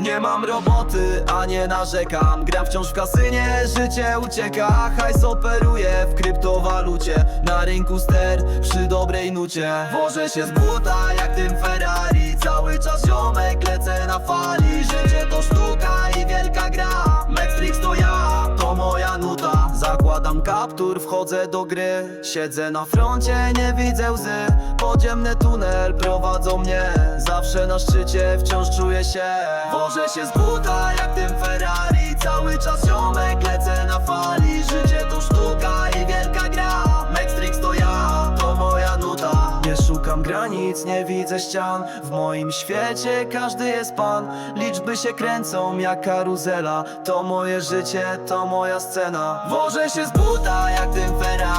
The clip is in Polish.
Nie mam roboty, a nie narzekam. Gram wciąż w kasynie, życie ucieka. Hajs operuje w kryptowalucie. Na rynku ster, przy dobrej nucie. Wożę się z buta jak tym Ferrari Zakładam kaptur, wchodzę do gry. Siedzę na froncie, nie widzę łzy. Podziemny tunel prowadzą mnie. Zawsze na szczycie wciąż czuję się. Wożę się z buta jak tym Ferrari Granic, nie widzę ścian. W moim świecie każdy jest pan. Liczby się kręcą jak karuzela. To moje życie, to moja scena. Wożę się z buta jak tym Ferrari